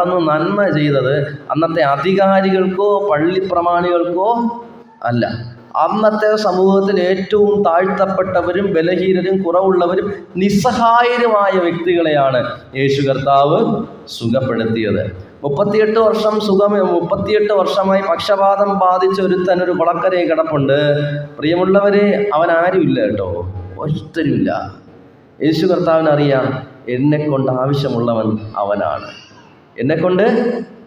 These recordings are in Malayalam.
നടന്ന് നന്മ ചെയ്തത് അന്നത്തെ അധികാരികൾക്കോ പള്ളിപ്രമാണികൾക്കോ അല്ല. അന്നത്തെ സമൂഹത്തിൽ ഏറ്റവും താഴ്ത്തപ്പെട്ടവരും ബലഹീനരും കുറവുള്ളവരും നിസ്സഹായരുമായ വ്യക്തികളെയാണ് യേശു കർത്താവ് സുഖപ്പെടുത്തിയത്. മുപ്പത്തിയെട്ട് വർഷം സുഖം മുപ്പത്തിയെട്ട് വർഷമായി പക്ഷപാതം ബാധിച്ച ഒരുത്തൻ ഒരു കുളക്കരയെ കിടപ്പുണ്ട്. പ്രിയമുള്ളവരെ അവൻ ആരുമില്ല കേട്ടോ? ഒരുത്തരുമില്ല. യേശു കർത്താവിനറിയാം എന്നെ കൊണ്ട് ആവശ്യമുള്ളവൻ അവനാണ്. എന്നെ കൊണ്ട്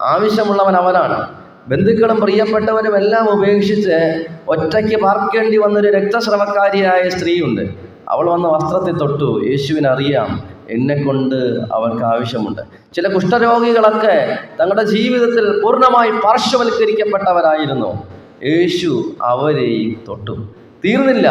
ആവശ്യമുള്ളവൻ അവനാണ്. ബന്ധുക്കളും പ്രിയപ്പെട്ടവരും എല്ലാം ഉപേക്ഷിച്ച് ഒറ്റയ്ക്ക് പാർക്കേണ്ടി വന്നൊരു രക്തസ്രവക്കാരിയായ സ്ത്രീയുണ്ട്. അവൾ വന്ന വസ്ത്രത്തിൽ തൊട്ടു. യേശുവിനറിയാം എന്നെ കൊണ്ട് അവർക്ക് ആവശ്യമുണ്ട്. ചില കുഷ്ഠരോഗികളൊക്കെ തങ്ങളുടെ ജീവിതത്തിൽ പൂർണമായി പാർശ്വവൽക്കരിക്കപ്പെട്ടവരായിരുന്നു. യേശു അവരെയും തൊട്ടു. തീർന്നില്ല.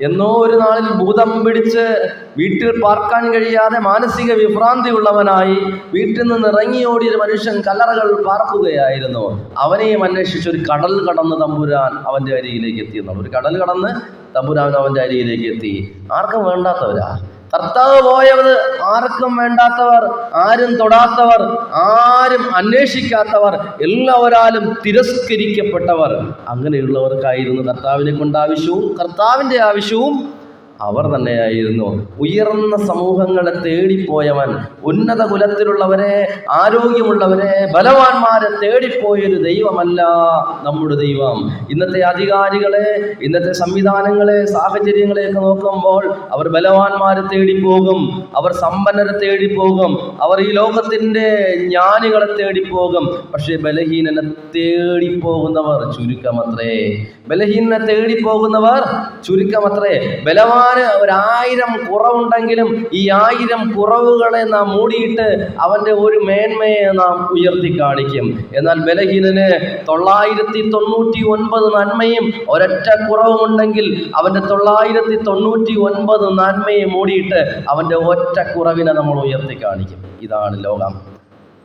എന്നോ ഒരു നാളിൽ ഭൂതം പിടിച്ച് വീട്ടിൽ പാർക്കാൻ കഴിയാതെ മാനസിക വിഭ്രാന്തി ഉള്ളവനായി വീട്ടിൽ നിന്ന് ഇറങ്ങിയോടിയ ഒരു മനുഷ്യൻ കല്ലറകൾ പാർക്കുകയായിരുന്നു. അവനെയും അന്വേഷിച്ച് ഒരു കടൽ കടന്ന് തമ്പുരാൻ അവന്റെ അരിയിലേക്ക് എത്തി. ഒരു കടൽ കടന്ന് തമ്പുരാൻ അവന്റെ അരിയിലേക്ക് എത്തി. ആർക്കും വേണ്ടാത്തവരാ. കർത്താവ് പോയവർ ആർക്കും വേണ്ടാത്തവർ ആരും തൊടാത്തവർ ആരും അന്വേഷിക്കാത്തവർ എല്ലാവരാലും തിരസ്കരിക്കപ്പെട്ടവർ. അങ്ങനെയുള്ളവർക്കായിരുന്നു കർത്താവിനെ കൊണ്ട് ആവശ്യവും കർത്താവിന്റെ ആവശ്യവും അവർ തന്നെയായിരുന്നു. ഉയർന്ന സമൂഹങ്ങളെ തേടിപ്പോയവൻ ഉന്നത കുലത്തിലുള്ളവരെ ആരോഗ്യമുള്ളവരെ ബലവാന്മാരെ തേടിപ്പോയൊരു ദൈവമല്ല നമ്മുടെ ദൈവം. ഇന്നത്തെ അധികാരികളെ ഇന്നത്തെ സംവിധാനങ്ങളെ സാഹചര്യങ്ങളെയൊക്കെ നോക്കുമ്പോൾ അവർ ബലവാന്മാരെ തേടിപ്പോകും അവർ സമ്പന്നരെ തേടിപ്പോകും അവർ ഈ ലോകത്തിന്റെ ജ്ഞാനികളെ തേടിപ്പോകും. പക്ഷേ ബലഹീനനെ തേടിപ്പോകുന്നവർ ചുരുക്കമത്രേ. ബലഹീനനെ തേടിപ്പോകുന്നവർ ചുരുക്കമത്രേ. ബലവാന് ഒരായിരം കുറവുണ്ടെങ്കിലും ഈ ആയിരം കുറവുകളെ നാം മൂടിയിട്ട് അവന്റെ ഒരു മേന്മയെ നാം ഉയർത്തി കാണിക്കും. എന്നാൽ ബലഹീനന് തൊള്ളായിരത്തി തൊണ്ണൂറ്റി ഒൻപത് നന്മയും ഒരൊറ്റ കുറവുമുണ്ടെങ്കിൽ അവന്റെ തൊള്ളായിരത്തി തൊണ്ണൂറ്റി ഒൻപത് നന്മയെ മൂടിയിട്ട് അവന്റെ ഒറ്റ കുറവിനെ നമ്മൾ ഉയർത്തി കാണിക്കും. ഇതാണ് ലോകം.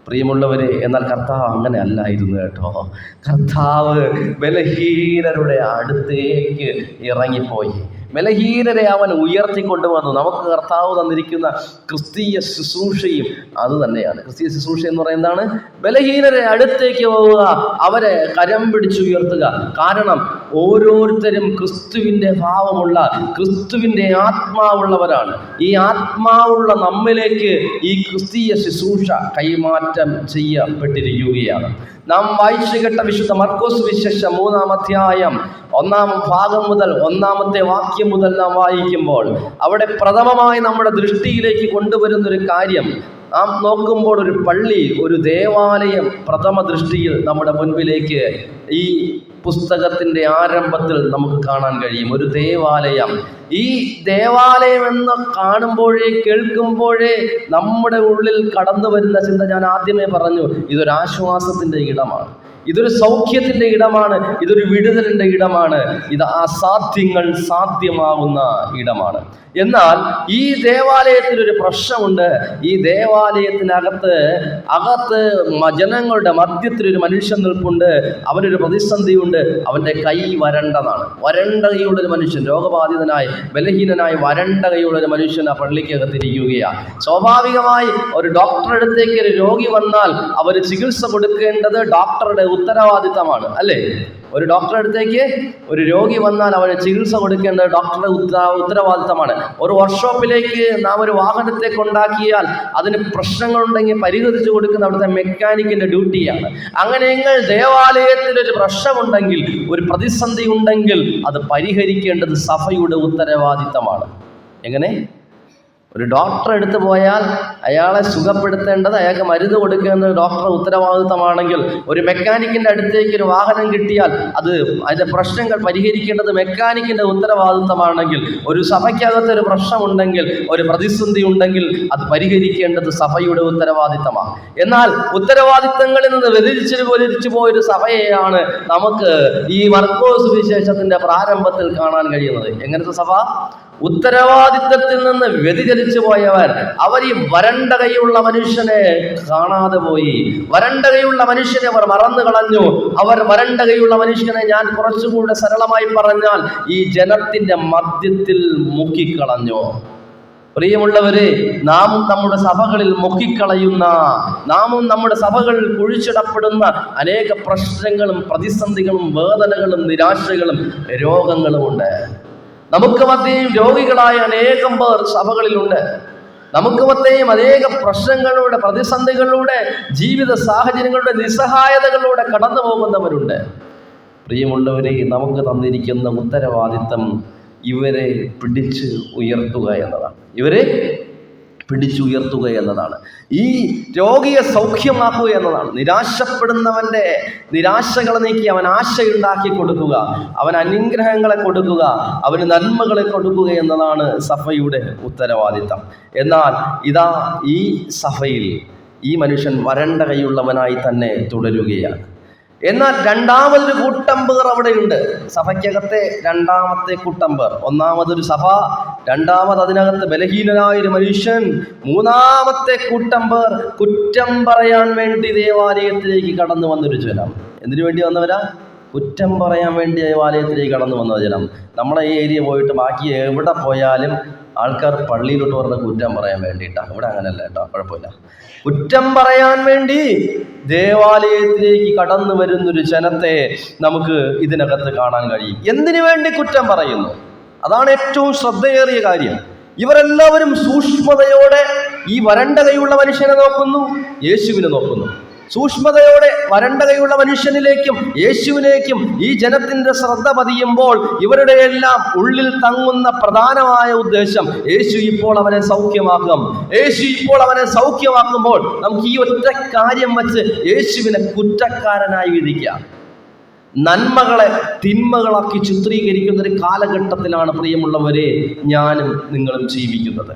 പ്രിയമുള്ളവരെ എന്നാൽ കർത്താവ് അങ്ങനെ അല്ലായിരുന്നു കേട്ടോ. കർത്താവ് ബലഹീനരുടെ അടുത്തേക്ക് ഇറങ്ങിപ്പോയി. ബലഹീനരെ അവൻ ഉയർത്തിക്കൊണ്ടുവന്നു. നമുക്ക് കർത്താവ് തന്നിരിക്കുന്ന ക്രിസ്തീയ ശുശ്രൂഷയും അത് തന്നെയാണ്. ക്രിസ്തീയ ശുശ്രൂഷ എന്ന് പറയുന്നതാണ് ബലഹീനരെ അടുത്തേക്ക് പോവുക. അവരെ കരം പിടിച്ചുയർത്തുക. കാരണം ഓരോരുത്തരും ക്രിസ്തുവിന്റെ ഭാവമുള്ള ക്രിസ്തുവിന്റെ ആത്മാവുള്ളവരാണ്. ഈ ആത്മാവുള്ള നമ്മിലേക്ക് ഈ ക്രിസ്തീയ ശുശ്രൂഷ കൈമാറ്റം ചെയ്യപ്പെട്ടിരിക്കുകയാണ്. നാം വായിച്ചു വിശുദ്ധ മർക്കോസ് വിശേഷ മൂന്നാം അധ്യായം ഒന്നാം ഭാഗം മുതൽ ഒന്നാമത്തെ വാക്യം മുതൽ നാം വായിക്കുമ്പോൾ അവിടെ പ്രഥമമായി നമ്മുടെ ദൃഷ്ടിയിലേക്ക് കൊണ്ടുവരുന്ന ഒരു കാര്യം നാം നോക്കുമ്പോൾ ഒരു പള്ളി ഒരു ദേവാലയം പ്രഥമ ദൃഷ്ടിയിൽ നമ്മുടെ മുൻപിലേക്ക് ഈ പുസ്തകത്തിന്റെ ആരംഭത്തിൽ നമുക്ക് കാണാൻ കഴിയും. ഒരു ദേവാലയം. ഈ ദേവാലയം എന്ന് കാണുമ്പോഴേ കേൾക്കുമ്പോഴേ നമ്മുടെ ഉള്ളിൽ കടന്നു വരുന്ന ചിന്ത ഞാൻ ആദ്യമേ പറഞ്ഞു. ഇതൊരാശ്വാസത്തിന്റെ ഇടമാണ്. ഇതൊരു സൗഖ്യത്തിന്റെ ഇടമാണ്. ഇതൊരു വിടുതലിന്റെ ഇടമാണ്. ഇത് അസാധ്യങ്ങൾ സാധ്യമാകുന്ന ഇടമാണ്. എന്നാൽ ഈ ദേവാലയത്തിൽ ഒരു പ്രശ്നമുണ്ട്. ഈ ദേവാലയത്തിനകത്ത് അകത്ത് ജനങ്ങളുടെ മധ്യത്തിൽ ഒരു മനുഷ്യൻ നിൽപ്പുണ്ട്. അവനൊരു പ്രതിസന്ധിയുണ്ട്. അവന്റെ കൈ വരണ്ടതാണ്. വരണ്ട കൈയുള്ള ഒരു മനുഷ്യൻ രോഗബാധിതനായി ബലഹീനനായി വരണ്ട കൈയുള്ള ഒരു മനുഷ്യൻ ആ പള്ളിക്കകത്തിരിക്കുകയാണ് സ്വാഭാവികമായി ഒരു ഡോക്ടറുടെ അടുത്തേക്ക് ഒരു രോഗി വന്നാൽ അവർ ചികിത്സ കൊടുക്കേണ്ടത് ഡോക്ടറുടെ ഉത്തരവാദിത്തമാണ്. അല്ലേ? ഒരു ഡോക്ടറെ അടുത്തേക്ക് ഒരു രോഗി വന്നാൽ അവന് ചികിത്സ കൊടുക്കേണ്ടത് ഡോക്ടറുടെ ഉത്തര ഉത്തരവാദിത്തമാണ്. ഒരു വർക്ക്ഷോപ്പിലേക്ക് നാം ഒരു വാഹനത്തെ കൊണ്ടാക്കിയാൽ അതിന് പ്രശ്നങ്ങളുണ്ടെങ്കിൽ പരിഹരിച്ചു കൊടുക്കുന്ന അവിടുത്തെ മെക്കാനിക്കിന്റെ ഡ്യൂട്ടിയാണ്. അങ്ങനെ അങ്ങനെയെങ്കിൽ ദേവാലയത്തിൽ ഒരു പ്രശ്നമുണ്ടെങ്കിൽ ഒരു പ്രതിസന്ധി ഉണ്ടെങ്കിൽ അത് പരിഹരിക്കേണ്ടത് സഭയുടെ ഉത്തരവാദിത്തമാണ്. എങ്ങനെ? ഒരു ഡോക്ടർ എടുത്തു പോയാൽ അയാളെ സുഖപ്പെടുത്തേണ്ടത് അയാൾക്ക് മരുന്ന് കൊടുക്കുന്ന ഡോക്ടറുടെ ഉത്തരവാദിത്തമാണെങ്കിൽ ഒരു മെക്കാനിക്കിന്റെ അടുത്തേക്ക് ഒരു വാഹനം കിട്ടിയാൽ അത് അതിന്റെ പ്രശ്നങ്ങൾ പരിഹരിക്കേണ്ടത് മെക്കാനിക്കിന്റെ ഉത്തരവാദിത്തമാണെങ്കിൽ ഒരു സഭയ്ക്കകത്ത് ഒരു പ്രശ്നമുണ്ടെങ്കിൽ ഒരു പ്രതിസന്ധി ഉണ്ടെങ്കിൽ അത് പരിഹരിക്കേണ്ടത് സഭയുടെ ഉത്തരവാദിത്തമാണ്. എന്നാൽ ഉത്തരവാദിത്തങ്ങളിൽ നിന്ന് വ്യതിരിച്ചു വലിച്ചു പോയൊരു സഭയെയാണ് നമുക്ക് ഈ മർക്കോസ് വിശേഷത്തിന്റെ പ്രാരംഭത്തിൽ കാണാൻ കഴിയുന്നത്. എങ്ങനത്തെ സഭ? ഉത്തരവാദിത്തത്തിൽ നിന്ന് വ്യതിചലിച്ചു പോയവർ അവർ ഈ വരണ്ട കൈയുള്ള മനുഷ്യനെ കാണാതെ പോയി. വരണ്ട കൈയുള്ള മനുഷ്യനെ അവർ മറന്നു കളഞ്ഞു. അവർ വരണ്ട കൈയുള്ള മനുഷ്യനെ ഞാൻ കുറച്ചുകൂടെ സരളമായി പറഞ്ഞാൽ ഈ ജനത്തിന്റെ മദ്യത്തിൽ മുക്കിക്കളഞ്ഞു. പ്രിയമുള്ളവരെ നാം നമ്മുടെ സഭകളിൽ മുക്കിക്കളയുന്ന നാമും നമ്മുടെ സഭകളിൽ കുഴിച്ചിടപ്പെടുന്ന അനേക പ്രശ്നങ്ങളും പ്രതിസന്ധികളും വേദനകളും നിരാശകളും രോഗങ്ങളുമുണ്ട് നമുക്ക് മധ്യയും രോഗികളായ അനേകം പേർ സഭകളിലുണ്ട്. നമുക്ക് മധ്യയും അനേക പ്രശ്നങ്ങളിലൂടെ പ്രതിസന്ധികളിലൂടെ ജീവിത സാഹചര്യങ്ങളുടെ നിസ്സഹായതകളിലൂടെ കടന്നു പോകുന്നവരുണ്ട്. പ്രിയമുള്ളവരെ നമുക്ക് തന്നിരിക്കുന്ന ഉത്തരവാദിത്തം ഇവരെ പിടിച്ച് ഉയർത്തുക എന്നതാണ്. ഇവരെ പിടിച്ചുയർത്തുക എന്നതാണ് ഈ രോഗിയെ സൗഖ്യമാക്കുക എന്നതാണ്. നിരാശപ്പെടുന്നവന്റെ നിരാശകളെ നീക്കി അവൻ ആശയുണ്ടാക്കി കൊടുക്കുക. അവൻ അനുഗ്രഹങ്ങളെ കൊടുക്കുക. അവന് നന്മകളെ കൊടുക്കുക എന്നതാണ് സഫയുടെ ഉത്തരവാദിത്തം. എന്നാൽ ഇതാ ഈ സഫയിൽ ഈ മനുഷ്യൻ വരണ്ട കൈയുള്ളവനായി തന്നെ തുടരുകയാണ്. എന്നാൽ രണ്ടാമതൊരു കൂട്ടം പേർ അവിടെയുണ്ട്. സഭയ്ക്കകത്തെ രണ്ടാമത്തെ കൂട്ടം പേർ ഒന്നാമതൊരു സഭ രണ്ടാമത് അതിനകത്ത് ബലഹീനനായ ഒരു മനുഷ്യൻ മൂന്നാമത്തെ കൂട്ടം പേർ കുറ്റം പറയാൻ വേണ്ടി ദേവാലയത്തിലേക്ക് കടന്നു വന്നൊരു ജനം. എന്തിനു വേണ്ടി വന്നവരാ? കുറ്റം പറയാൻ വേണ്ടി ദേവാലയത്തിലേക്ക് കടന്നു വന്ന ജനം. നമ്മളെ ഈ ഏരിയ പോയിട്ട് ബാക്കി എവിടെ പോയാലും ആൾക്കാർ പള്ളിയിലോട്ട് പറഞ്ഞ കുറ്റം പറയാൻ വേണ്ടിയിട്ടാണ് ഇവിടെ അങ്ങനെയല്ല കേട്ടോ കുഴപ്പമില്ല. കുറ്റം പറയാൻ വേണ്ടി ദേവാലയത്തിലേക്ക് കടന്നു വരുന്നൊരു ജനത്തെ നമുക്ക് ഇതിനകത്ത് കാണാൻ കഴിയും. എന്തിനു വേണ്ടി കുറ്റം പറയുന്നു? അതാണ് ഏറ്റവും ശ്രദ്ധയേറിയ കാര്യം. ഇവരെല്ലാവരും സൂക്ഷ്മതയോടെ ഈ വരണ്ട കൈയുള്ള മനുഷ്യനെ നോക്കുന്നു യേശുവിനെ നോക്കുന്നു. സൂക്ഷ്മതയോടെ വരണ്ടതയുള്ള മനുഷ്യനിലേക്കും യേശുവിലേക്കും ഈ ജനത്തിന്റെ ശ്രദ്ധ പതിയുമ്പോൾ ഇവരുടെ എല്ലാം ഉള്ളിൽ തങ്ങുന്ന പ്രധാനമായ ഉദ്ദേശം യേശു ഇപ്പോൾ അവനെ സൗഖ്യമാക്കും. യേശു ഇപ്പോൾ അവനെ സൗഖ്യമാക്കുമ്പോൾ നമുക്ക് ഈ ഒറ്റ കാര്യം വച്ച് യേശുവിനെ കുറ്റക്കാരനായി വിധിക്കാം നന്മകളെ തിന്മകളാക്കി ചിത്രീകരിക്കുന്ന ഒരു കാലഘട്ടത്തിലാണ് പ്രിയമുള്ളവരെ ഞാനും നിങ്ങളും ജീവിക്കുന്നത്.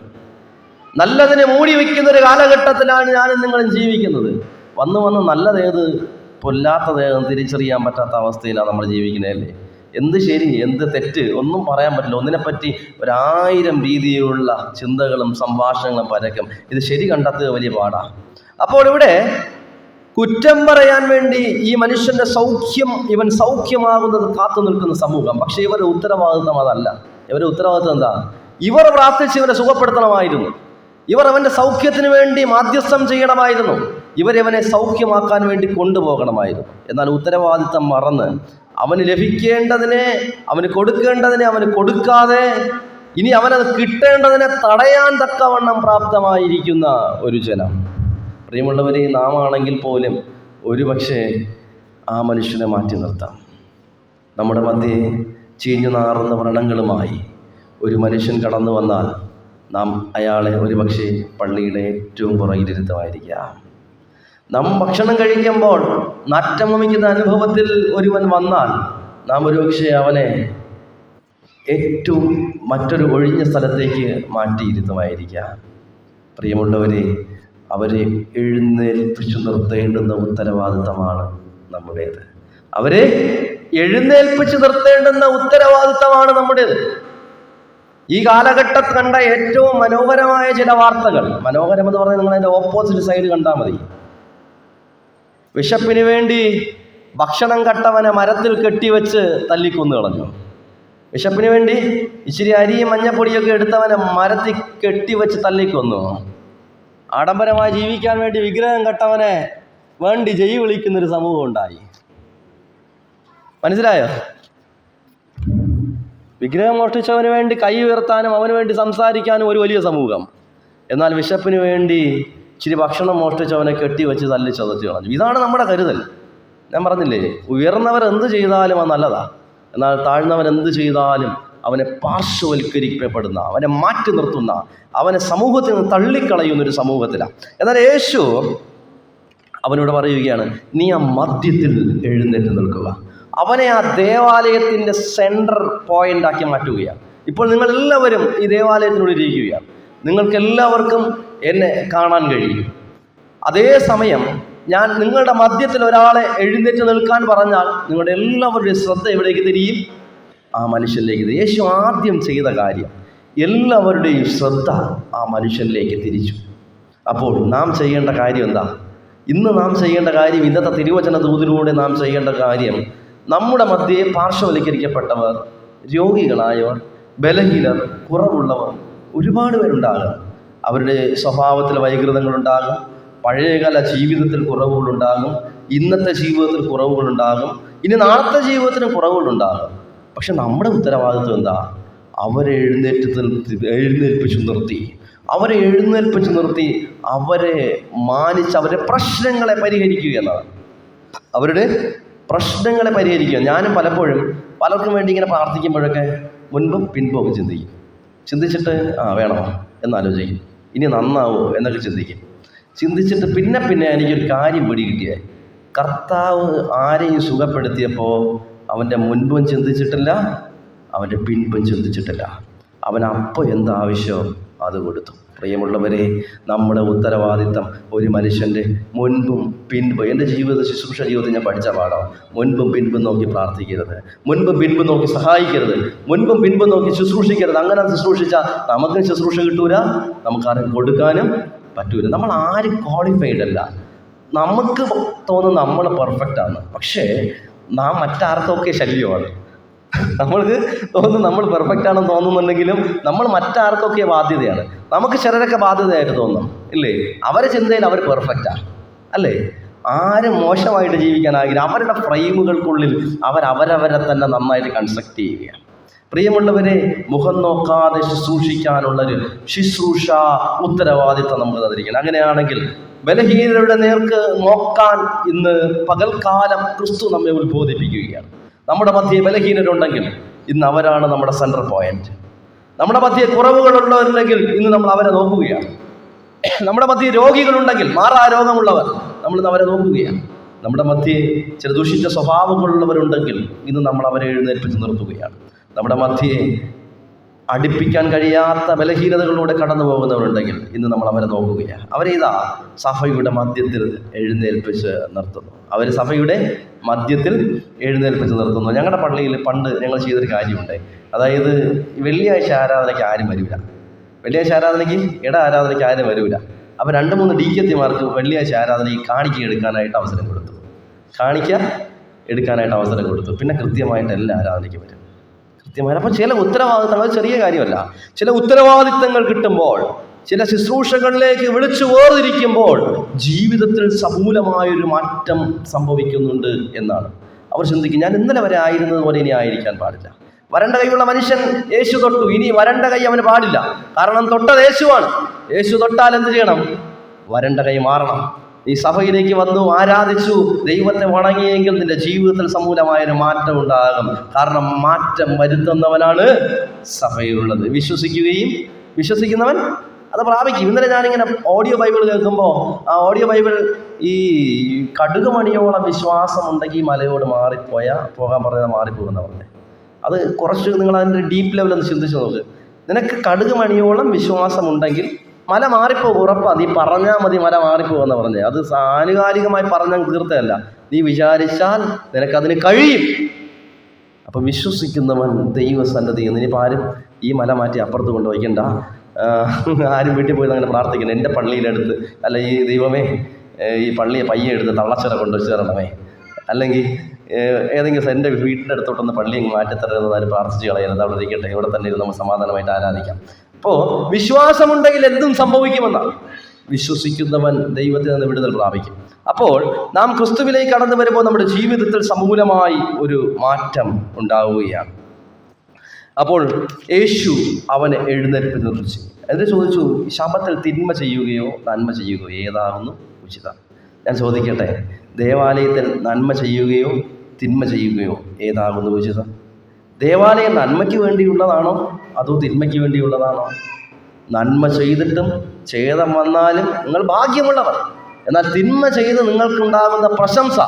നല്ലതിനെ മൂടി വയ്ക്കുന്ന ഒരു കാലഘട്ടത്തിലാണ് ഞാനും നിങ്ങളും ജീവിക്കുന്നത്. വന്ന് വന്ന് നല്ലതേത് പൊല്ലാത്തതേത് തിരിച്ചറിയാൻ പറ്റാത്ത അവസ്ഥയിലാണ് നമ്മൾ ജീവിക്കുന്നതല്ലേ എന്ത് ശരി എന്ത് തെറ്റ് ഒന്നും പറയാൻ പറ്റില്ല. ഒന്നിനെപ്പറ്റി ഒരായിരം രീതിയിലുള്ള ചിന്തകളും സംഭാഷണങ്ങളും പരക്കും. ഇത് ശരി കണ്ടെത്തുക വലിയ പാടാണ് അപ്പോൾ ഇവിടെ കുറ്റം പറയാൻ വേണ്ടി ഈ മനുഷ്യന്റെ സൗഖ്യം ഇവൻ സൗഖ്യമാകുന്നത് കാത്തു നിൽക്കുന്ന സമൂഹം. പക്ഷേ ഇവരുടെ ഉത്തരവാദിത്വം അതല്ല. ഇവരുടെ ഉത്തരവാദിത്വം എന്താ? ഇവർ പ്രാർത്ഥിച്ച് ഇവരെ സുഖപ്പെടുത്തണമായിരുന്നു. ഇവർ അവന്റെ സൗഖ്യത്തിന് വേണ്ടി മാധ്യസ്ഥം ചെയ്യണമായിരുന്നു. ഇവരവനെ സൗഖ്യമാക്കാൻ വേണ്ടി കൊണ്ടുപോകണമായിരുന്നു. എന്നാൽ ഉത്തരവാദിത്തം മറന്ന് അവന് ലഭിക്കേണ്ടതിനെ അവന് കൊടുക്കേണ്ടതിനെ അവന് കൊടുക്കാതെ ഇനി അവനത് കിട്ടേണ്ടതിനെ തടയാൻ തക്കവണ്ണം പ്രാപ്തമായിരിക്കുന്ന ഒരു ജനം. പ്രിയമുള്ളവരെ നാം ആണെങ്കിൽ പോലും ഒരുപക്ഷെ ആ മനുഷ്യനെ മാറ്റി നിർത്താം. നമ്മുടെ മധ്യേ ചീഞ്ഞു നാറുന്ന വ്രണങ്ങളുമായി ഒരു മനുഷ്യൻ കടന്നു വന്നാൽ നാം അയാളെ ഒരുപക്ഷെ പള്ളിയുടെ ഏറ്റവും പുറകിലിരുത്തമായിരിക്കാം. നാം ഭക്ഷണം കഴിക്കുമ്പോൾ നാറ്റം വമിക്കുന്ന അനുഭവത്തിൽ ഒരുവൻ വന്നാൽ നാം ഒരുപക്ഷെ അവനെ ഏറ്റവും മറ്റൊരു ഒഴിഞ്ഞ സ്ഥലത്തേക്ക് മാറ്റിയിരുത്തുമായിരിക്കാം പ്രിയമുള്ളവരെ അവരെ എഴുന്നേൽപ്പിച്ചു നിർത്തേണ്ടുന്ന ഉത്തരവാദിത്തമാണ് നമ്മുടേത്. അവരെ എഴുന്നേൽപ്പിച്ചു നിർത്തേണ്ടുന്ന ഉത്തരവാദിത്തമാണ് നമ്മുടേത്. ഈ കാലഘട്ടത്തിൽ കണ്ട ഏറ്റവും മനോഹരമായ ചില വാർത്തകൾ. മനോഹരം എന്ന് പറഞ്ഞാൽ നിങ്ങൾ അതിന്റെ ഓപ്പോസിറ്റ് സൈഡ് കണ്ടാൽ മതി. വിശപ്പിന് വേണ്ടി ഭക്ഷണം കട്ടവനെ മരത്തിൽ കെട്ടിവെച്ച് തല്ലിക്കൊന്നു കളഞ്ഞു. വിശപ്പിന് വേണ്ടി ഇച്ചിരി അരിയും മഞ്ഞപ്പൊടിയൊക്കെ എടുത്തവനെ മരത്തിൽ കെട്ടിവെച്ച് തല്ലിക്കൊന്നു. ആഡംബരമായി ജീവിക്കാൻ വേണ്ടി വിഗ്രഹം കട്ടവനെ വേണ്ടി ജയി വിളിക്കുന്നൊരു സമൂഹം ഉണ്ടായി. മനസ്സിലായോ? വിഗ്രഹം മോഷ്ടിച്ചവന് വേണ്ടി കൈ ഉയർത്താനും അവന് വേണ്ടി സംസാരിക്കാനും ഒരു വലിയ സമൂഹം. എന്നാൽ വിശപ്പിന് വേണ്ടി ഇച്ചിരി ഭക്ഷണം മോഷ്ടിച്ച് അവനെ കെട്ടിവെച്ച് തല്ലി ചതച്ച് കളഞ്ഞു. ഇതാണ് നമ്മുടെ കരുതൽ. ഞാൻ പറഞ്ഞില്ലേ ഉയർന്നവർ എന്ത് ചെയ്താലും അത് നല്ലതാ. എന്നാൽ താഴ്ന്നവൻ എന്ത് ചെയ്താലും അവനെ പാർശ്വവൽക്കരിക്കപ്പെടുന്ന അവനെ മാറ്റി നിർത്തുന്ന അവനെ സമൂഹത്തിൽ നിന്ന് തള്ളിക്കളയുന്ന ഒരു സമൂഹത്തിലാണ് എന്നാൽ യേശു അവനോട് പറയുകയാണ് നീ ആ മധ്യത്തിൽ എഴുന്നേറ്റ് നിൽക്കുക. അവനെ ആ ദേവാലയത്തിന്റെ സെന്റർ പോയിന്റ് ആക്കി മാറ്റുകയാണ്. ഇപ്പോൾ നിങ്ങൾ എല്ലാവരും ഈ ദേവാലയത്തിനുള്ളിൽ ഇരിക്കുകയാണ്. നിങ്ങൾക്ക് എല്ലാവർക്കും എന്നെ കാണാൻ കഴിയും. അതേ സമയം ഞാൻ നിങ്ങളുടെ മധ്യത്തിൽ ഒരാളെ എഴുന്നേറ്റ് നിൽക്കാൻ പറഞ്ഞാൽ നിങ്ങളുടെ എല്ലാവരുടെയും ശ്രദ്ധ എവിടേക്ക് തിരിയും. ആ മനുഷ്യനിലേക്ക് തിരിയും. യേശു ആദ്യം ചെയ്ത കാര്യം എല്ലാവരുടെയും ശ്രദ്ധ ആ മനുഷ്യനിലേക്ക് തിരിച്ചു. അപ്പോൾ നാം ചെയ്യേണ്ട കാര്യം എന്താ? ഇന്ന് നാം ചെയ്യേണ്ട കാര്യം ഇന്നത്തെ തിരുവചന ദൂതിലൂടെ നാം ചെയ്യേണ്ട കാര്യം നമ്മുടെ മധ്യേ പാർശ്വവൽക്കരിക്കപ്പെട്ടവർ രോഗികളായവർ ബലഹീനർ കുറവുള്ളവർ ഒരുപാട് പേരുണ്ടാകും അവരുടെ സ്വഭാവത്തിൽ വൈകൃതങ്ങളുണ്ടാകും. പഴയകാല ജീവിതത്തിൽ കുറവുകളുണ്ടാകും. ഇന്നത്തെ ജീവിതത്തിൽ കുറവുകളുണ്ടാകും. ഇനി നാളത്തെ ജീവിതത്തിന് കുറവുകളുണ്ടാകും. പക്ഷെ നമ്മുടെ ഉത്തരവാദിത്വം എന്താ? അവരെ എഴുന്നേറ്റ് എഴുന്നേൽപ്പിച്ചു നിർത്തി. അവരെ എഴുന്നേൽപ്പിച്ചു നിർത്തി അവരെ മാനിച്ച് അവരെ പ്രശ്നങ്ങളെ പരിഹരിക്കുക എന്നതാണ്. അവരുടെ പ്രശ്നങ്ങളെ പരിഹരിക്കുക. ഞാനും പലപ്പോഴും പലർക്കും വേണ്ടി ഇങ്ങനെ പ്രാർത്ഥിക്കുമ്പോഴൊക്കെ മുൻപും പിൻപും ചിന്തിക്കും. ചിന്തിച്ചിട്ട് ആ വേണം? എന്നാലോചിക്കും ഇനി നന്നാവോ എന്നൊക്കെ ചിന്തിക്കും. ചിന്തിച്ചിട്ട് പിന്നെ പിന്നെ എനിക്കൊരു കാര്യം പിടി കിട്ടിയേ കർത്താവ് ആരെയും സുഖപ്പെടുത്തിയപ്പോൾ അവന്റെ മുൻപും ചിന്തിച്ചിട്ടില്ല അവന്റെ പിൻപും ചിന്തിച്ചിട്ടില്ല. അവൻ അപ്പോൾ എന്താവശ്യം? അത് കൊടുത്തു. പ്രിയമുള്ളവരെ നമ്മുടെ ഉത്തരവാദിത്തം ഒരു മനുഷ്യന്റെ മുൻപും പിൻപും എന്റെ ജീവിത ശുശ്രൂഷ ജീവിതത്തിൽ ഞാൻ പഠിച്ച പാഠം മുൻപും പിൻപും നോക്കി പ്രാർത്ഥിക്കരുത് മുൻപും പിൻപും നോക്കി സഹായിക്കരുത് മുൻപും പിൻപും നോക്കി ശുശ്രൂഷിക്കരുത്. അങ്ങനെ ശുശ്രൂഷിച്ചാൽ നമുക്ക് ശുശ്രൂഷ കിട്ടൂല നമുക്കാരും കൊടുക്കാനും പറ്റൂല. നമ്മൾ ആരും ക്വാളിഫൈഡ് അല്ല. നമുക്ക് തോന്നുന്നു നമ്മൾ പെർഫെക്റ്റ് ആണ്. പക്ഷേ നാം മറ്റാർക്കൊക്കെ ശല്യമാണ്. നമ്മൾക്ക് തോന്നുന്നു നമ്മൾ പെർഫെക്റ്റ് ആണെന്ന് തോന്നുന്നുണ്ടെങ്കിലും നമ്മൾ മറ്റാർക്കൊക്കെ ബാധ്യതയാണ്. നമുക്ക് ചിലരൊക്കെ ബാധ്യതയായിട്ട് തോന്നും. ഇല്ലേ? അവരെ ചിന്തയിൽ അവർ പെർഫെക്റ്റാണ് അല്ലേ? ആരും മോശമായിട്ട് ജീവിക്കാൻ ആഗ്രഹം അവരുടെ ഫ്രെയിമുകൾക്കുള്ളിൽ അവരവരെ തന്നെ നന്നായിട്ട് കൺസ്ട്രക്ട് ചെയ്യുകയാണ്. പ്രിയമുള്ളവരെ മുഖം നോക്കാതെ ശുശ്രൂഷിക്കാനുള്ളൊരു ശുശ്രൂഷ ഉത്തരവാദിത്വം നമുക്ക് തന്നിരിക്കണം അങ്ങനെയാണെങ്കിൽ ബലഹീനരുടെ നേർക്ക് നോക്കാൻ ഇന്ന് പകൽക്കാലം ക്രിസ്തു നമ്മെ ഉത്ബോധിപ്പിക്കുകയാണ്. നമ്മുടെ മധ്യേ ബലഹീനരുണ്ടെങ്കിൽ ഇന്ന് അവരാണ് നമ്മുടെ സെൻട്രൽ പോയിന്റ് നമ്മുടെ മധ്യേ കുറവുകളുള്ളവരുണ്ടെങ്കിൽ ഇന്ന് നമ്മൾ അവരെ നോക്കുകയാണ്. നമ്മുടെ മധ്യേ രോഗികളുണ്ടെങ്കിൽ മാറാ രോഗമുള്ളവർ നമ്മൾ ഇന്ന് അവരെ നോക്കുകയാണ്. നമ്മുടെ മധ്യേ ചില ദൂഷിച്ച സ്വഭാവങ്ങളുള്ളവരുണ്ടെങ്കിൽ ഇന്ന് നമ്മൾ അവരെ എഴുന്നേൽപ്പിച്ച് നിർത്തുകയാണ്. നമ്മുടെ മധ്യേ അടുപ്പിക്കാൻ കഴിയാത്ത ബലഹീനതകളിലൂടെ കടന്നു പോകുന്നവരുണ്ടെങ്കിൽ ഇന്ന് നമ്മൾ അവരെ നോക്കുകയാണ്. അവരേതാ സഭയുടെ മധ്യത്തിൽ എഴുന്നേൽപ്പിച്ച് നിർത്തുന്നു. അവർ സഭയുടെ മധ്യത്തിൽ എഴുന്നേൽപ്പിച്ച് നിർത്തുന്നു. ഞങ്ങളുടെ പള്ളിയിൽ പണ്ട് ഞങ്ങൾ ചെയ്തൊരു കാര്യമുണ്ട്. അതായത് വെള്ളിയാഴ്ച ആരാധനയ്ക്ക് ആരും വരില്ല വെള്ളിയാഴ്ച ആരാധനയ്ക്ക്? ഇട ആരാധനയ്ക്ക് ആരും വരില്ല അപ്പോൾ രണ്ട് മൂന്ന് ഡി കെ കെത്തിമാർക്ക് വെള്ളിയാഴ്ച ആരാധനയ്ക്ക് കാണിക്ക എടുക്കാനായിട്ട് അവസരം കൊടുത്തു. കാണിക്ക എടുക്കാനായിട്ട് അവസരം കൊടുത്തു. പിന്നെ കൃത്യമായിട്ട് എല്ലാ ആരാധനയ്ക്കും വരും. കൃത്യമായി അപ്പം ചില ഉത്തരവാദിത്തങ്ങൾ ചെറിയ കാര്യമല്ല. ചില ഉത്തരവാദിത്തങ്ങൾ കിട്ടുമ്പോൾ ചില ശുശ്രൂഷകളിലേക്ക് വിളിച്ചു വേർതിരിക്കുമ്പോൾ ജീവിതത്തിൽ സമൂലമായൊരു മാറ്റം സംഭവിക്കുന്നുണ്ട് എന്നാണ്. അവർ ചിന്തിക്കും ഞാൻ ഇന്നലെ വരെ ആയിരുന്നത് പോലെ ഇനി ആയിരിക്കാൻ പാടില്ല. വരണ്ട കൈയുള്ള മനുഷ്യൻ യേശു തൊട്ടു. ഇനി വരണ്ട കൈ അവന് പാടില്ല. കാരണം തൊട്ടത് യേശുവാണ്. യേശു തൊട്ടാൽ എന്ത് ചെയ്യണം? വരണ്ട കൈ മാറണം. നീ സഭയിലേക്ക് വന്നു ആരാധിച്ചു ദൈവത്തെ വണങ്ങിയെങ്കിൽ നിന്റെ ജീവിതത്തിൽ സമൂലമായൊരു മാറ്റം ഉണ്ടാകും. കാരണം മാറ്റം വരുത്തുന്നവനാണ് സഭയിലുള്ളത്. വിശ്വസിക്കുകയും വിശ്വസിക്കുന്നവൻ അത് പ്രാപിക്കും. ഇന്നലെ ഞാനിങ്ങനെ ഓഡിയോ ബൈബിൾ കേൾക്കുമ്പോൾ ആ ഓഡിയോ ബൈബിൾ ഈ കടുക് മണിയോളം വിശ്വാസമുണ്ടെങ്കിൽ മലയോട് മാറിപ്പോയ പോകാൻ പറഞ്ഞാൽ മാറിപ്പോകുന്ന പറഞ്ഞത് അത് കുറച്ച് നിങ്ങൾ അതിന്റെ ഡീപ്പ് ലെവലൊന്ന് ചിന്തിച്ച് നോക്ക്. നിനക്ക് കടുക് മണിയോളം വിശ്വാസമുണ്ടെങ്കിൽ മല മാറിപ്പോകും ഉറപ്പാണ് നീ പറഞ്ഞാൽ മതി മല മാറിപ്പോകുമെന്ന് പറഞ്ഞേ. അത് ആനുകാലികമായി പറഞ്ഞാൽ തീർത്തതല്ല. നീ വിചാരിച്ചാൽ നിനക്കതിന് കഴിയും. അപ്പോൾ വിശ്വസിക്കുന്നവൻ ദൈവസന്നദ്ധി ഇനിയിപ്പോൾ ആരും ഈ മല മാറ്റി അപ്പുറത്ത് കൊണ്ട് വയ്ക്കണ്ട ആരും വീട്ടിൽ പോയി അങ്ങനെ പ്രാർത്ഥിക്കണം എന്റെ പള്ളിയിലെടുത്ത് അല്ല ഈ ദൈവമേ ഈ പള്ളിയെ പയ്യെ എടുത്ത് തള്ളച്ചിറ കൊണ്ട് വെച്ച് തരണമേ അല്ലെങ്കിൽ ഏതെങ്കിലും എന്റെ വീട്ടിന്റെ അടുത്തോട്ടൊന്ന് പള്ളി അങ്ങ് മാറ്റിത്തരരുതെന്ന് ആരും പ്രാർത്ഥിച്ച് കളയരുത്. അവിടെ ഇരിക്കട്ടെ. ഇവിടെ തന്നെ ഇരുന്ന് നമുക്ക് സമാധാനമായിട്ട് ആരാധിക്കാം. അപ്പോൾ വിശ്വാസമുണ്ടെങ്കിൽ എന്തും സംഭവിക്കുമെന്നാണ് വിശ്വസിക്കുന്നവൻ ദൈവത്തിൽ നിന്ന് വിടുതൽ പ്രാപിക്കും. അപ്പോൾ നാം ക്രിസ്തുവിലേക്ക് കടന്നു വരുമ്പോൾ നമ്മുടെ ജീവിതത്തിൽ സമൂലമായി ഒരു മാറ്റം ഉണ്ടാവുകയാണ്. അപ്പോൾ യേശു അവനെ എഴുന്നേൽപ്പ് നിർമ്മിച്ചു എന്നിട്ട് ചോദിച്ചു ശബത്തിൽ തിന്മ ചെയ്യുകയോ നന്മ ചെയ്യുകയോ ഏതാകുന്നു? ഉചിതം ഞാൻ ചോദിക്കട്ടെ ദേവാലയത്തിൽ നന്മ ചെയ്യുകയോ തിന്മ ചെയ്യുകയോ ഏതാകുന്നു? ഉചിതം ദേവാലയം നന്മയ്ക്ക് വേണ്ടിയുള്ളതാണോ അതോ തിന്മയ്ക്ക് വേണ്ടിയുള്ളതാണോ. നന്മ ചെയ്തിട്ടും ഛേദം വന്നാലും നിങ്ങൾ ഭാഗ്യമുള്ളവർ. എന്നാൽ തിന്മ ചെയ്ത് നിങ്ങൾക്കുണ്ടാകുന്ന പ്രശംസ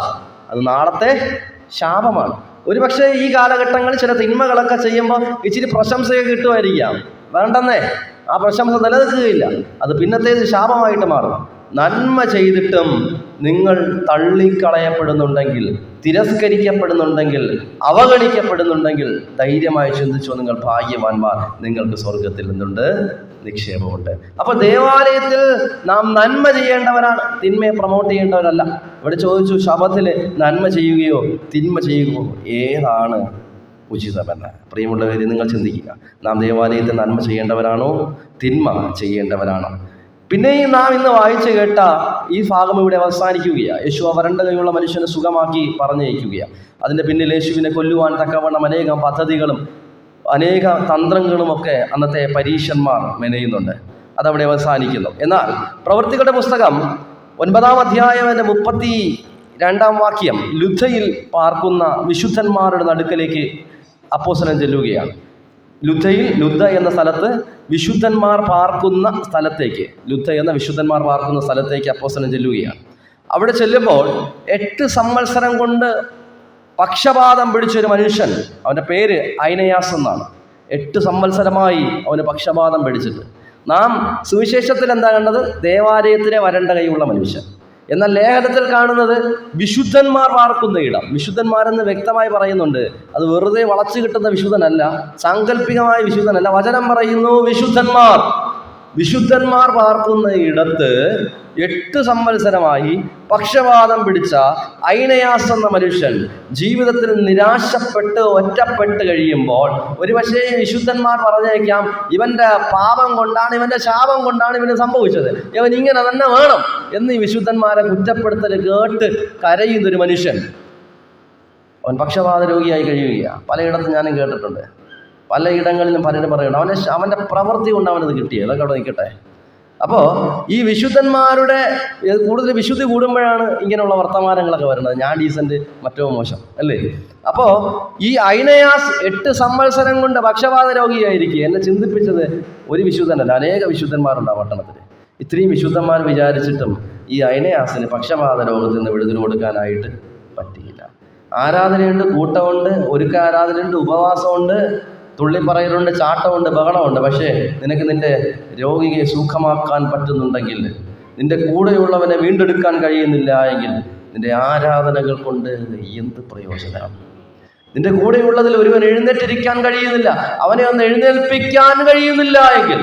അത് നാളത്തെ ശാപമാണ്. ഒരു പക്ഷേ ഈ കാലഘട്ടങ്ങളിൽ ചില തിന്മകളൊക്കെ ചെയ്യുമ്പോൾ ഇച്ചിരി പ്രശംസയൊക്കെ കിട്ടുമായിരിക്കാം. വേണ്ടെന്നേ ആ പ്രശംസ നിലനിൽക്കുകയില്ല. അത് പിന്നത്തേത് ശാപമായിട്ട് മാറും. നന്മ ചെയ്തിട്ടും നിങ്ങൾ തള്ളിക്കളയപ്പെടുന്നുണ്ടെങ്കിൽ തിരസ്കരിക്കപ്പെടുന്നുണ്ടെങ്കിൽ അവഗണിക്കപ്പെടുന്നുണ്ടെങ്കിൽ ധൈര്യമായി ചിന്തിച്ചോ നിങ്ങൾ ഭാഗ്യവാന്മാർ നിങ്ങൾക്ക് സ്വർഗത്തിൽ നിന്നുണ്ട് നിക്ഷേപമുണ്ട്. അപ്പൊ ദേവാലയത്തിൽ നാം നന്മ ചെയ്യേണ്ടവരാണ് തിന്മയെ പ്രൊമോട്ട് ചെയ്യേണ്ടവരല്ല. ഇവിടെ ചോദിച്ചു ശബത്തിൽ നന്മ ചെയ്യുകയോ തിന്മ ചെയ്യുകയോ ഏതാണ്? ഉചിതമെന്ന് പ്രിയമുള്ളവരെ നിങ്ങൾ ചിന്തിക്കുക. നാം ദേവാലയത്തിൽ നന്മ ചെയ്യേണ്ടവരാണോ? തിന്മ ചെയ്യേണ്ടവരാണോ? പിന്നെയും നാം ഇന്ന് വായിച്ചു കേട്ട ഈ ഭാഗം ഇവിടെ അവസാനിക്കുകയാണ്. യേശു ആ വരണ്ട കൈയുള്ള മനുഷ്യനെ സുഖമാക്കി പറഞ്ഞയക്കുകയാണ്. അതിന്റെ പിന്നിൽ യേശുവിനെ കൊല്ലുവാൻ തക്കവണ്ണം അനേകം പദ്ധതികളും അനേക തന്ത്രങ്ങളും ഒക്കെ അന്നത്തെ പരീക്ഷന്മാർ മെനയുന്നുണ്ട്. അതവിടെ അവസാനിക്കുന്നു. എന്നാൽ പ്രവൃത്തികളുടെ പുസ്തകം ഒൻപതാം അധ്യായത്തിന്റെ മുപ്പത്തി രണ്ടാം വാക്യം ലുദ്ധയിൽ പാർക്കുന്ന വിശുദ്ധന്മാരുടെ നടുക്കലേക്ക് അപ്പോസനം ചെല്ലുകയാണ്. ലുദ്ധയിൽ ലുദ്ധ എന്ന സ്ഥലത്ത് വിശുദ്ധന്മാർ പാർക്കുന്ന സ്ഥലത്തേക്ക് ലുദ്ധ എന്ന വിശുദ്ധന്മാർ പാർക്കുന്ന സ്ഥലത്തേക്ക് അപ്പോസനം ചെല്ലുകയാണ്. അവിടെ ചെല്ലുമ്പോൾ എട്ട് സംവത്സരം കൊണ്ട് പക്ഷപാതം പിടിച്ചൊരു മനുഷ്യൻ അവന്റെ പേര് ഐനയാസ് എന്നാണ്. എട്ട് സംവത്സരമായി അവന് പക്ഷപാതം പിടിച്ചിട്ട്. നാം സുവിശേഷത്തിൽ എന്താ കണ്ടത്? ദേവാലയത്തിലെ വരണ്ട കൈയുള്ള മനുഷ്യൻ. എന്നാൽ ലേഖനത്തിൽ കാണുന്നത് വിശുദ്ധന്മാർ പാർക്കുന്ന ഇടം. വിശുദ്ധന്മാരെന്ന് വ്യക്തമായി പറയുന്നുണ്ട് അത് വെറുതെ വളച്ചു കിട്ടുന്ന വിശുദ്ധനല്ല സാങ്കല്പികമായ വിശുദ്ധനല്ല. വചനം പറയുന്നു വിശുദ്ധന്മാർ. വിശുദ്ധന്മാർ പാർക്കുന്ന ഇടത്ത് എട്ട് സംവത്സരമായി പക്ഷപാതം പിടിച്ച ഐനയാസ് എന്ന മനുഷ്യൻ ജീവിതത്തിൽ നിരാശപ്പെട്ട് ഒറ്റപ്പെട്ട് കഴിയുമ്പോൾ ഒരുപക്ഷെ വിശുദ്ധന്മാർ പറഞ്ഞേക്കാം ഇവന്റെ പാപം കൊണ്ടാണ് ഇവന്റെ ശാപം കൊണ്ടാണ് ഇവന് സംഭവിച്ചത്. ഇവൻ ഇങ്ങനെ തന്നെ വേണം. എന്ന് ഈ വിശുദ്ധന്മാരെ കുറ്റപ്പെടുത്തൽ കേട്ട് കരയുന്നൊരു മനുഷ്യൻ. അവൻ പക്ഷപാത രോഗിയായി കഴിയുകയാണ് പലയിടത്തും ഞാനും കേട്ടിട്ടുണ്ട്. പലയിടങ്ങളിലും പലരും പറയുന്നു അവനെ അവന്റെ പ്രവൃത്തി കൊണ്ട് അവനത് കിട്ടി. അതൊക്കെ അവിടെ നിൽക്കട്ടെ. അപ്പോൾ ഈ വിശുദ്ധന്മാരുടെ കൂടുതൽ വിശുദ്ധി കൂടുമ്പോഴാണ് ഇങ്ങനെയുള്ള വർത്തമാനങ്ങളൊക്കെ വരുന്നത്. ഞാൻ ഡീസന്റ് മറ്റോ മോശം. അല്ലേ? അപ്പോൾ ഈ ഐനയാസ് എട്ട് സംവത്സരം കൊണ്ട് പക്ഷപാത രോഗിയായിരിക്കും എന്നെ ചിന്തിപ്പിച്ചത് ഒരു വിശുദ്ധനല്ല. അനേക വിശുദ്ധന്മാരുണ്ട് ആ പട്ടണത്തിൽ ഇത്രയും വിശുദ്ധന്മാർ വിചാരിച്ചിട്ടും ഈ ഐനയാസിന് പക്ഷപാത രോഗത്തിൽ നിന്ന് വിടുതൽ കൊടുക്കാനായിട്ട് പറ്റിയില്ല. ആരാധനയുണ്ട് കൂട്ടമുണ്ട് ഒരുക്ക ആരാധനയുണ്ട് ഉപവാസമുണ്ട് തുള്ളിപ്പറയലുണ്ട് ചാട്ടമുണ്ട് ബഹളമുണ്ട്. പക്ഷേ നിനക്ക് നിന്റെ രോഗിയെ സുഖമാക്കാൻ പറ്റുന്നുണ്ടെങ്കിൽ നിന്റെ കൂടെയുള്ളവനെ വീണ്ടെടുക്കാൻ കഴിയുന്നില്ല എങ്കിൽ നിന്റെ ആരാധനകൾ കൊണ്ട് എന്ത് പ്രയോജനം? നിന്റെ കൂടെയുള്ളതിൽ ഒരുവൻ എഴുന്നേറ്റിരിക്കാൻ കഴിയുന്നില്ല അവനെ ഒന്ന് എഴുന്നേൽപ്പിക്കാൻ കഴിയുന്നില്ല എങ്കിൽ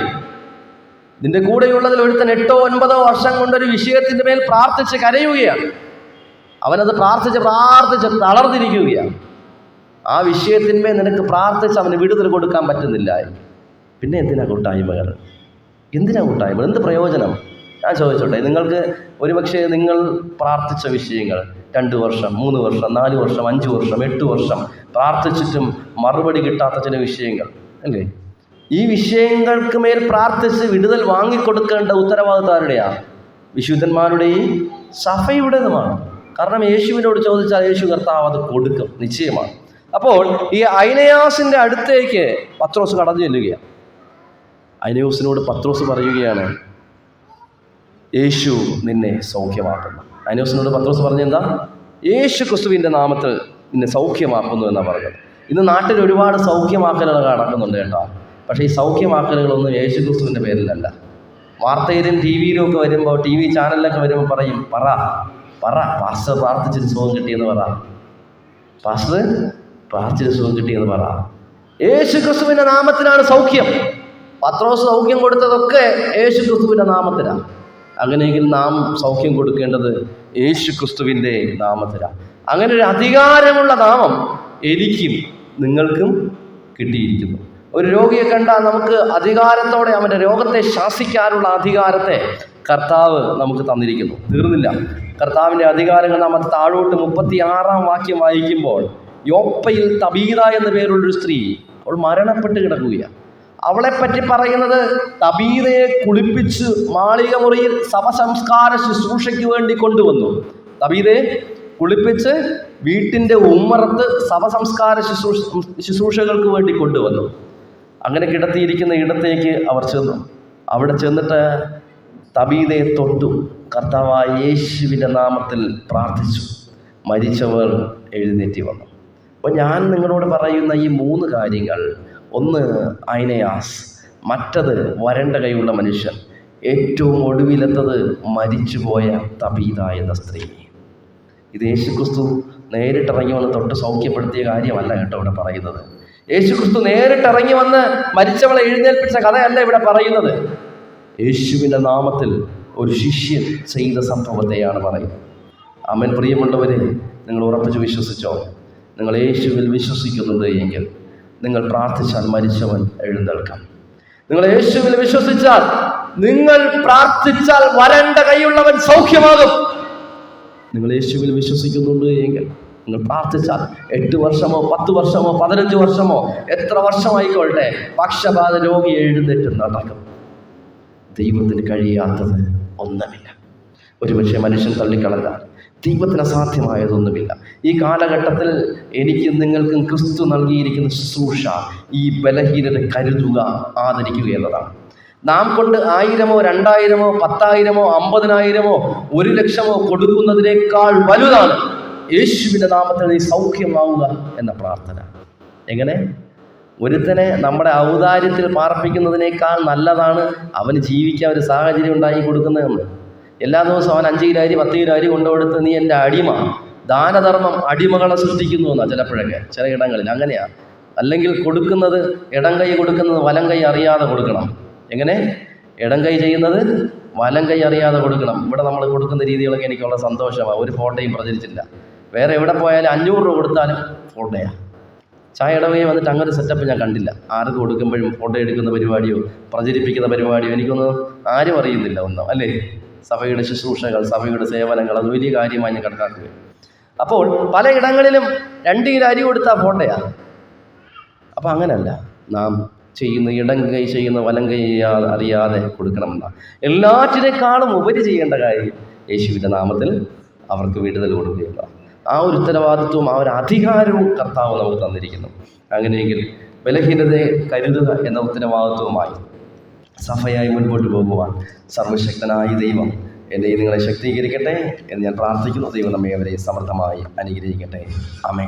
നിന്റെ കൂടെയുള്ളതിൽ ഒരുത്തൻ എട്ടോ ഒൻപതോ വർഷം കൊണ്ട് ഒരു വിഷയത്തിന്റെ മേൽ പ്രാർത്ഥിച്ച് കരയുകയാണ്. അവനത് പ്രാർത്ഥിച്ച് പ്രാർത്ഥിച്ച് തളർന്നിരിക്കുകയാണ്. ആ വിഷയത്തിന്മേൽ നിനക്ക് പ്രാർത്ഥിച്ച് അവന് വിടുതൽ കൊടുക്കാൻ പറ്റുന്നില്ല. പിന്നെ എന്തിനാ കൂട്ടായ്മകൾ? എന്തിനാ കൂട്ടായ്മ എന്ത് പ്രയോജനം? ഞാൻ ചോദിച്ചോട്ടെ നിങ്ങൾക്ക് ഒരുപക്ഷെ നിങ്ങൾ പ്രാർത്ഥിച്ച വിഷയങ്ങൾ രണ്ട് വർഷം മൂന്ന് വർഷം നാല് വർഷം അഞ്ച് വർഷം എട്ട് വർഷം പ്രാർത്ഥിച്ചിട്ടും മറുപടി കിട്ടാത്ത ചില വിഷയങ്ങൾ അല്ലേ? ഈ വിഷയങ്ങൾക്ക് മേൽ പ്രാർത്ഥിച്ച് വിടുതൽ വാങ്ങിക്കൊടുക്കേണ്ട ഉത്തരവാദിത്താരുടെയാണ് വിശുദ്ധന്മാരുടെയും സഫയുടേതുമാണ് കാരണം യേശുവിനോട് ചോദിച്ചാൽ യേശു കർത്താവ് അത് കൊടുക്കും നിശ്ചയമാണ്. അപ്പോൾ ഈ ഐനയാസിന്റെ അടുത്തേക്ക് പത്രോസ് കടന്നു ചെല്ലുകയാണ്. ഐനയോസിനോട് പത്രോസ് പറയുകയാണ് യേശു നിന്നെ സൗഖ്യമാക്കുന്നു. ഐനയോസിനോട് പത്രോസ് പറഞ്ഞെന്താ യേശു ക്രിസ്തുവിന്റെ നാമത്തിൽ നിന്നെ സൗഖ്യമാക്കുന്നു എന്നാണ് പറഞ്ഞത്. ഇന്ന് നാട്ടിൽ ഒരുപാട് സൗഖ്യമാക്കലുകൾ നടക്കുന്നുണ്ട് കേട്ടോ. പക്ഷേ ഈ സൗഖ്യമാക്കലുകളൊന്നും യേശു ക്രിസ്തുവിന്റെ പേരിലല്ല. വാർത്തയിലും ടി വിയിലും ഒക്കെ വരുമ്പോൾ ടി വി ചാനലിലൊക്കെ വരുമ്പോൾ പറയും പറ പറ പാസ്റ്റർ പ്രാർത്ഥിച്ചിട്ട് സുഖം കിട്ടിയെന്ന് പറ. പാസ്റ്റർ പ്രാർത്ഥിച്ചിട്ട് സുഖം കിട്ടിയെന്ന് പറ. യേശു ക്രിസ്തുവിന്റെ നാമത്തിലാണ് സൗഖ്യം. പത്രോസ് സൗഖ്യം കൊടുത്തതൊക്കെ യേശു ക്രിസ്തുവിന്റെ നാമത്തിലാണ് അങ്ങനെയെങ്കിൽ നാം സൗഖ്യം കൊടുക്കേണ്ടത് യേശു ക്രിസ്തുവിന്റെ നാമത്തിലാണ് അങ്ങനെ ഒരു അധികാരമുള്ള നാമം എനിക്കും നിങ്ങൾക്കും കിട്ടിയിരിക്കുന്നു. ഒരു രോഗിയെ കണ്ടാൽ നമുക്ക് അധികാരത്തോടെ അവന്റെ രോഗത്തെ ശാസിക്കാനുള്ള അധികാരത്തെ കർത്താവ് നമുക്ക് തന്നിരിക്കുന്നു. തീർന്നില്ല. കർത്താവിന്റെ അധികാരങ്ങൾ നാം അത് താഴോട്ട് മുപ്പത്തി ആറാം വാക്യം വായിക്കുമ്പോൾ യോപ്പയിൽ തബീത എന്ന പേരുള്ളൊരു സ്ത്രീ അവൾ മരണപ്പെട്ട് കിടക്കുകയാണ്. അവളെപ്പറ്റി പറയുന്നത് തബീതയെ കുളിപ്പിച്ച് മാളിക മുറിയിൽ സമസംസ്കാര ശുശ്രൂഷയ്ക്ക് വേണ്ടി കൊണ്ടുവന്നു. തബീതയെ കുളിപ്പിച്ച് വീട്ടിന്റെ ഉമ്മറത്ത് സവസംസ്കാര ശുശ്രൂഷ ശുശ്രൂഷകൾക്ക് വേണ്ടി കൊണ്ടുവന്നു. അങ്ങനെ കിടത്തിയിരിക്കുന്ന ഇടത്തേക്ക് അവർ ചെന്നു. അവിടെ ചെന്നിട്ട് തബീതയെ തൊട്ടു. കർത്താവായ യേശുവിന്റെ നാമത്തിൽ പ്രാർത്ഥിച്ചു. മരിച്ചവർ എഴുന്നേറ്റി വന്നു. അപ്പോൾ ഞാൻ നിങ്ങളോട് പറയുന്ന ഈ മൂന്ന് കാര്യങ്ങൾ. ഒന്ന് ഐനയാസ് മറ്റത് വരണ്ട കൈയുള്ള മനുഷ്യൻ. ഏറ്റവും ഒടുവിലെത്തത് മരിച്ചുപോയ തബീത എന്ന സ്ത്രീ. ഇത് യേശുക്രിസ്തു നേരിട്ടിറങ്ങി വന്ന് തൊട്ട് സൗഖ്യപ്പെടുത്തിയ കാര്യമല്ല കേട്ടോ ഇവിടെ പറയുന്നത്. യേശുക്രിസ്തു നേരിട്ടിറങ്ങി വന്ന് മരിച്ചവളെ എഴുന്നേൽപ്പിച്ച കഥയല്ല ഇവിടെ പറയുന്നത്. യേശുവിന്റെ നാമത്തിൽ ഒരു ശിഷ്യൻ ചെയ്ത സംഭവത്തെയാണ് പറയുന്നത്. അമ്മൻ പ്രിയമുള്ളവരെ നിങ്ങൾ ഉറപ്പിച്ച് വിശ്വസിച്ചോ? നിങ്ങൾ യേശുവിൽ വിശ്വസിക്കുന്നുണ്ട് എങ്കിൽ നിങ്ങൾ പ്രാർത്ഥിച്ചാൽ മരിച്ചവൻ എഴുന്നേൽക്കാം. നിങ്ങൾ യേശുവിൽ വിശ്വസിച്ചാൽ നിങ്ങൾ പ്രാർത്ഥിച്ചാൽ വരണ്ട കൈയുള്ളവൻ സൗഖ്യമാകും. നിങ്ങൾ യേശുവിൽ വിശ്വസിക്കുന്നുണ്ട് എങ്കിൽ നിങ്ങൾ പ്രാർത്ഥിച്ചാൽ എട്ട് വർഷമോ പത്ത് വർഷമോ പതിനഞ്ച് വർഷമോ എത്ര വർഷമായിക്കോട്ടെ പക്ഷപാത രോഗി എഴുന്നേറ്റ് നടക്കും. ദൈവത്തിന് കഴിയാത്തത് ഒന്നുമില്ല. ഒരുപക്ഷെ മനുഷ്യൻ തള്ളിക്കളഞ്ഞാൽ ദൈവത്തിന് അസാധ്യമായതൊന്നുമില്ല. ഈ കാലഘട്ടത്തിൽ എനിക്കും നിങ്ങൾക്കും ക്രിസ്തു നൽകിയിരിക്കുന്ന ശുശ്രൂഷ ഈ ബലഹീനത കരുതുക ആദരിക്കുക എന്നതാണ്. നാം കൊണ്ട് ആയിരമോ രണ്ടായിരമോ പത്തായിരമോ അമ്പതിനായിരമോ ഒരു ലക്ഷമോ കൊടുക്കുന്നതിനേക്കാൾ വലുതാണ് യേശുവിന്റെ നാമത്തിൽ നീ സൗഖ്യമാവുക എന്ന പ്രാർത്ഥന. എങ്ങനെ? ഒരുത്തനെ നമ്മുടെ ഔദാര്യത്തിൽ പാർപ്പിക്കുന്നതിനേക്കാൾ നല്ലതാണ് അവന് ജീവിക്കാൻ ഒരു സാഹചര്യം ഉണ്ടാക്കി കൊടുക്കുന്നതെന്ന്. എല്ലാ ദിവസവും അവൻ അഞ്ച് കിലോ അരി പത്ത് കിലോ അരി കൊണ്ടുകൊടുത്ത് നീ എന്റെ അടിമ. ദാനധർമ്മം അടിമകളെ സൃഷ്ടിക്കുന്നു എന്നാ ചിലപ്പോഴൊക്കെ ചില ഇടങ്ങളിൽ. അങ്ങനെയാ. അല്ലെങ്കിൽ കൊടുക്കുന്നത് ഇടം കൈ കൊടുക്കുന്നത് വലം കൈ അറിയാതെ കൊടുക്കണം. എങ്ങനെ? ഇടം കൈ ചെയ്യുന്നത് വലം കൈ അറിയാതെ കൊടുക്കണം. ഇവിടെ നമ്മൾ കൊടുക്കുന്ന രീതികളൊക്കെ എനിക്ക് വളരെ സന്തോഷമാണ് ഒരു ഫോട്ടോയും പ്രചരിച്ചില്ല. വേറെ എവിടെ പോയാലും അഞ്ഞൂറ് രൂപ കൊടുത്താലും ഫോട്ടോയാണ് ചായ ഇടവകയിൽ വന്നിട്ട് അങ്ങനെ സെറ്റപ്പ് ഞാൻ കണ്ടില്ല. ആർക്ക് കൊടുക്കുമ്പോഴും ഫോട്ടോ എടുക്കുന്ന പരിപാടിയോ പ്രചരിപ്പിക്കുന്ന പരിപാടിയോ എനിക്കൊന്നും ആരും അറിയുന്നില്ല ഒന്നും. അല്ലേ? സഭയുടെ ശുശ്രൂഷകൾ സഭയുടെ സേവനങ്ങൾ അത് വലിയ കാര്യമായി ഞാൻ കണക്കാക്കുക അപ്പോൾ പലയിടങ്ങളിലും രണ്ട് കിലോ അരി കൊടുത്താൽ പോണ്ടയാ? അപ്പം അങ്ങനല്ല. നാം ചെയ്യുന്ന ഇടം കൈ ചെയ്യുന്ന വലം കൈ അറിയാതെ കൊടുക്കണമെന്നാണ് എല്ലാറ്റിനേക്കാളും ഉപരി ചെയ്യേണ്ട കാര്യം യേശുവിന്റെ നാമത്തിൽ അവർക്ക് വിടുതൽ കൊടുക്കുക ആ ഒരു ഉത്തരവാദിത്വവും ആ ഒരു അധികാരവും കർത്താവ് നമുക്ക് തന്നിരിക്കുന്നു. അങ്ങനെയെങ്കിൽ ബലഹീനതയെ കരുതുക എന്ന ഉത്തരവാദിത്വവുമായി സഫയായി മുൻപോട്ട് പോകുവാൻ സർവശക്തനായ ദൈവം എന്നെയും നിങ്ങളെ ശക്തീകരിക്കട്ടെ എന്ന് ഞാൻ പ്രാർത്ഥിക്കുന്നു. ദൈവം നമ്മെ അവരെ സമർത്ഥമായി അനുഗ്രഹിക്കട്ടെ. അമേ